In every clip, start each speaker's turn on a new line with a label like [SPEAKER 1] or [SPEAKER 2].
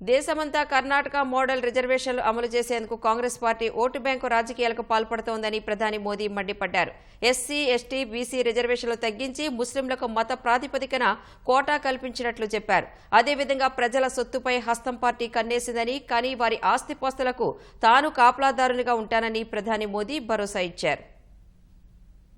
[SPEAKER 1] దేశమంతా కర్ణాటక మోడల్ రిజర్వేషన్లు అమలు చేసేందుకు కాంగ్రెస్ పార్టీ ఓటు బ్యాంకు రాజకీయాలకు పాల్పడుతోందని ప్రధాని మోదీ మండిపడ్డారు. ఎస్సీ ఎస్టీ బీసీ రిజర్వేషన్లు తగ్గించి ముస్లింలకు మత ప్రాతిపదికన కోటా కల్పించినట్లు చెప్పారు. అదేవిధంగా ప్రజల సొత్తుపై హస్తం పార్టీ కన్నేసిందని కానీ వారి ఆస్తిపాస్తులకు తాను కాపలాదారునిగా ఉంటానని ప్రధాని మోదీ భరోసా ఇచ్చారు.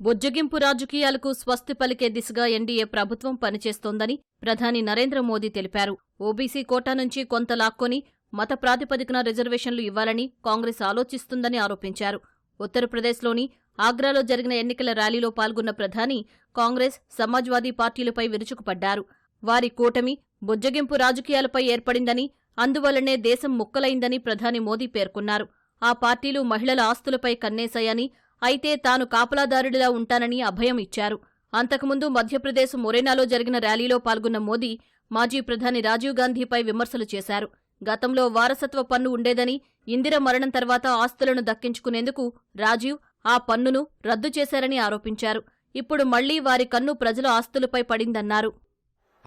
[SPEAKER 2] బుజ్జగింపు రాజకీయాలకు స్వస్తి పలికే దిశగా ఎన్డీఏ ప్రభుత్వం పనిచేస్తోందని ప్రధాని నరేంద్ర మోదీ తెలిపారు. ఓబీసీ కోటా నుంచి కొంత లాక్కొని మత ప్రాతిపదికన రిజర్వేషన్లు ఇవ్వాలని కాంగ్రెస్ ఆలోచిస్తుందని ఆరోపించారు. ఉత్తరప్రదేశ్లోని ఆగ్రాలో జరిగిన ఎన్నికల ర్యాలీలో పాల్గొన్న ప్రధాని కాంగ్రెస్ సమాజ్వాదీ పార్టీలపై విరుచుకుపడ్డారు. వారి కూటమి బుజ్జగింపు రాజకీయాలపై ఏర్పడిందని అందువల్లనే దేశం ముక్కలైందని ప్రధాని మోదీ పేర్కొన్నారు. ఆ పార్టీలు మహిళల ఆస్తులపై కన్నేశాయని అయితే తాను కాపలాదారుడిలా ఉంటానని అభయం ఇచ్చారు. అంతకుముందు మధ్యప్రదేశ్ మొరేనాలో జరిగిన ర్యాలీలో పాల్గొన్న మోదీ మాజీ ప్రధాని రాజీవ్ గాంధీపై విమర్శలు చేశారు. గతంలో వారసత్వ పన్ను ఉండేదని ఇందిర మరణం తర్వాత ఆస్తులను దక్కించుకునేందుకు రాజీవ్ ఆ పన్నును రద్దు చేశారని ఆరోపించారు. ఇప్పుడు మళ్ళీ వారి కన్ను ప్రజల ఆస్తులపై పడిందన్నారు.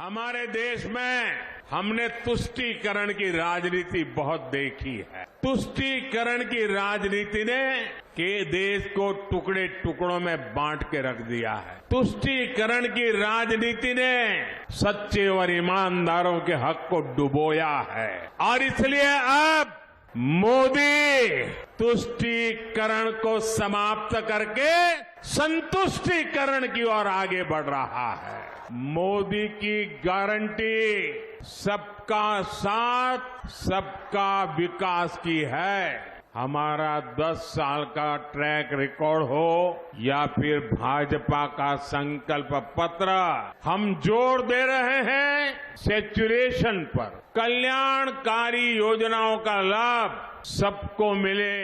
[SPEAKER 3] हमारे देश में हमने तुष्टीकरण की राजनीति बहुत देखी है। तुष्टीकरण की राजनीति ने के देश को टुकड़े टुकड़ों में बांट के रख दिया है। तुष्टीकरण की राजनीति ने सच्चे और ईमानदारों के हक को डुबोया है। और इसलिए अब मोदी तुष्टीकरण को समाप्त करके संतुष्टिकरण की ओर आगे बढ़ रहा है। मोदी की गारंटी, सबका साथ, सबका विकास की है। हमारा 10 साल का ट्रैक रिकॉर्ड हो या फिर भाजपा का संकल्प पत्र हम जोर दे रहे हैं सेचुरेशन पर कल्याणकारी योजनाओं का लाभ सबको मिले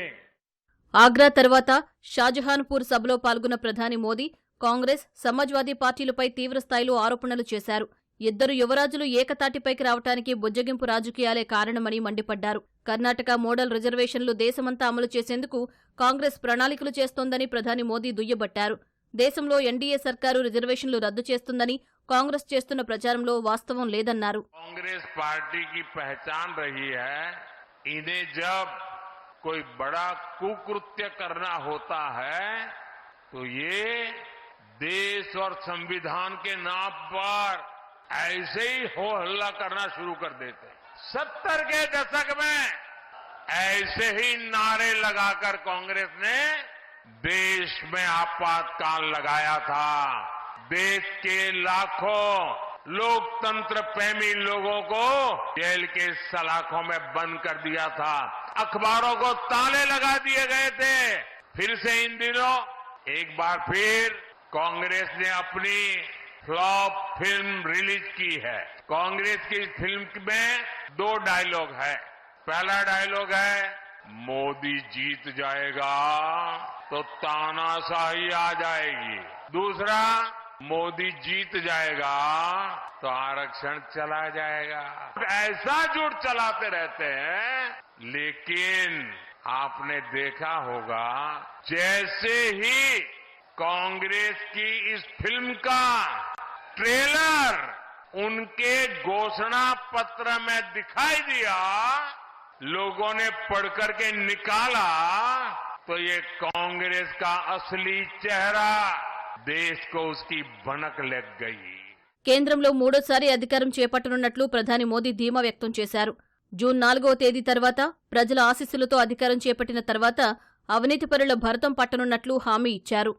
[SPEAKER 2] ఆగ్రా తర్వాత షాజహాన్పూర్ సభలో పాల్గొన్న ప్రధాని మోదీ కాంగ్రెస్ సమాజ్వాదీ పార్టీలపై తీవ్రస్థాయిలో ఆరోపణలు చేశారు ఇద్దరు యువరాజులు ఏకతాటిపైకి రావటానికి బుజ్జగింపు రాజకీయాలే కారణమని మండిపడ్డారు కర్ణాటక మోడల్ రిజర్వేషన్లు దేశమంతా అమలు చేసేందుకు కాంగ్రెస్ ప్రణాళికలు చేస్తోందని ప్రధాని మోదీ దుయ్యబట్టారు దేశంలో ఎన్డీఏ సర్కారు రిజర్వేషన్లు రద్దు చేస్తుందని కాంగ్రెస్ చేస్తున్న ప్రచారంలో వాస్తవం లేదన్నారు
[SPEAKER 3] कांग्रेस पार्टी की पहचान रही है इन्हें जब कोई बड़ा कुकृत्य करना होता है तो ये देश और संविधान के नाम पर ऐसे ही हो हल्ला करना शुरू कर देते सत्तर के दशक में ऐसे ही नारे लगाकर कांग्रेस ने देश में आपातकाल लगाया था। देश के लाखों लोकतंत्र प्रेमी लोगों को जेल के सलाखों में बंद कर दिया था। अखबारों को ताले लगा दिए गए थे। फिर से इन दिनों एक बार फिर कांग्रेस ने अपनी फ्लॉप फ़िल्म रिलीज़ की है। कांग्रेस की फ़िल्म में दो डायलॉग है। पहला डायलॉग है, मोदी जीत जाएगा तो तानाशाही आ जाएगी। दूसरा, मोदी जीत जाएगा तो आरक्षण चला जाएगा। ऐसा झूठ चलाते रहते हैं, लेकिन आपने देखा होगा, जैसे ही कांग्रेस की इस फ़िल्म का ट्रेलर उनके घोषणा पत्र में दिखाई दिया लोगों ने पढ़कर के निकाला तो ये कांग्रेस का असली चेहरा देश को उसकी भनक लग गई
[SPEAKER 2] కేంద్రంలో మూడోసారి అధికారం చేపట్టనున్నట్లు ప్రధాని మోదీ ధీమా వ్యక్తం చేశారు జూన్ నాలుగవ తేదీ తర్వాత ప్రజల ఆశీస్సులతో అధికారం చేపట్టిన తర్వాత అవినీతిపరుల భరతం పట్టనున్నట్లు హామీ ఇచ్చారు